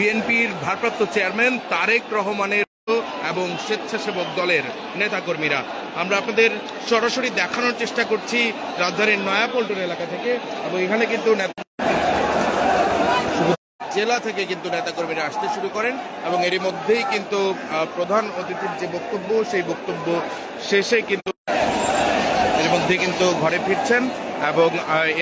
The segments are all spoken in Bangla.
বিএনপির ভারপ্রাপ্ত চেয়ারম্যান তারেক রহমানের এবং স্বেচ্ছাসেবক দলের নেতাকর্মীরা। আমরা আপনাদের সরাসরি দেখানোর চেষ্টা করছি রাজধানীর নয়াপল্টন এলাকা থেকে এবং এখানে কিন্তু নেতা- জেলা থেকে কিন্তু নেতাকর্মীরা আসতে শুরু করেন এবং এরই মধ্যেই কিন্তু প্রধান অতিথির যে বক্তব্য, সেই বক্তব্য শেষে কিন্তু এর মধ্যে কিন্তু ঘরে ফিরছেন। এবং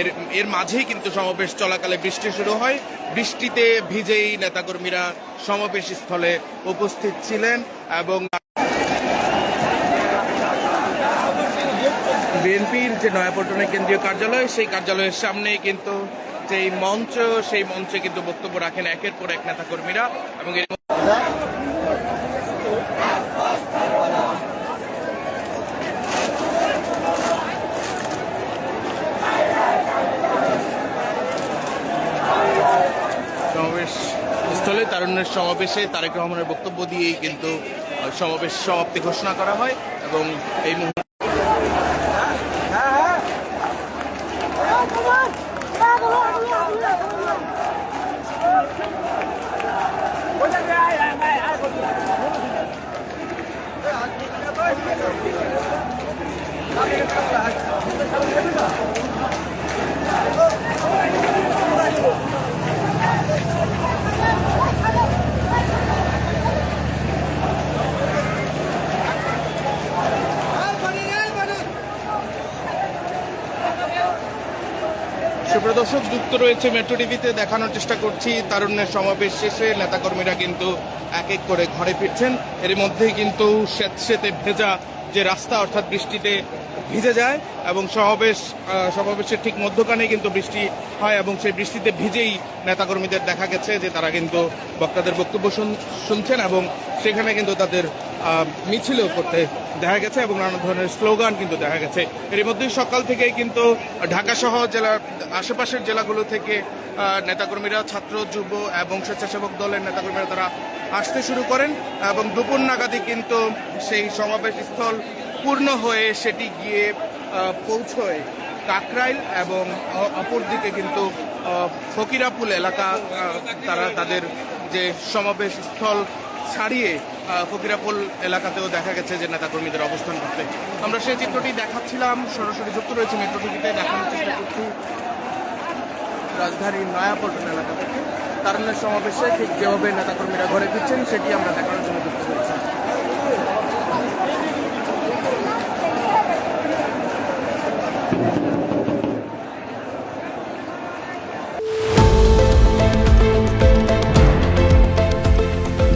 এর এর মাঝেই কিন্তু সমাবেশ চলাকালে বৃষ্টি শুরু হয়। বৃষ্টিতে ভিজেই নেতাকর্মীরা সমাবেশ স্থলে উপস্থিত ছিলেন এবং বিএনপির যে নয়াপল্টনের কেন্দ্রীয় কার্যালয়, সেই কার্যালয়ের সামনে কিন্তু যেই মঞ্চ, সেই মঞ্চে কিন্তু বক্তব্য রাখেন একের পর এক নেতাকর্মীরা এবং সমাবেশ স্থলে তারুণ্যের সমাবেশে তারেক রহমানের বক্তব্য দিয়েই কিন্তু সমাবেশ সমাপ্তি ঘোষণা করা হয় এবং এই মুহূর্তে সুপ্রদর্শক যুক্ত রয়েছে মেট্রো টিভিতে। দেখানোর চেষ্টা করছি। তারুণ্যের সমাবেশ শেষে নেতাকর্মীরা কিন্তু এক এক করে ঘরে ফিরছেন। এর মধ্যেই কিন্তু স্যাঁতস্যাঁতে ভেজা যে রাস্তা, অর্থাৎ বৃষ্টিতে ভিজে যায় এবং সমাবেশ সমাবেশের ঠিক মধ্যখানে কিন্তু বৃষ্টি হয় এবং সেই বৃষ্টিতে ভিজেই নেতাকর্মীদের দেখা গেছে যে তারা কিন্তু বক্তাদের বক্তব্য শুন- শুনছেন এবং সেখানে কিন্তু তাদের মিছিলও করতে দেখা গেছে এবং নানা ধরনের স্লোগান কিন্তু দেখা গেছে। এর মধ্যেই সকাল থেকেই কিন্তু ঢাকা সহ জেলার আশেপাশের জেলাগুলো থেকে নেতাকর্মীরা, ছাত্র, যুব এবং স্বেচ্ছাসেবক দলের নেতাকর্মীরা তারা আসতে শুরু করেন এবং দুপুর নাগাদই কিন্তু সেই সমাবেশ স্থল পূর্ণ হয়ে সেটি গিয়ে পৌঁছয় কাকরাইল এবং অপরদিকে কিন্তু ফকিরাপুল এলাকা তারা তাদের যে সমাবেশ স্থল ছাড়িয়ে ফকিরাপুল এলাকাতেও দেখা গেছে যে নেতা কর্মীদের অবস্থান করতে আমরা সেই চিত্রটি দেখাচ্ছিলাম, সরাসরি যুক্ত রয়েছে মেট্রো টিভিতে দেখানোর চেষ্টা করছি রাজধানীর নয়াপল্টন এলাকা থেকে। তারুণ্যের সমাবেশে ঠিক যেভাবে নেতাকর্মীরা ঘরে ফিরছেন, সেটি আমরা দেখানোর জন্য যুক্ত রয়েছি।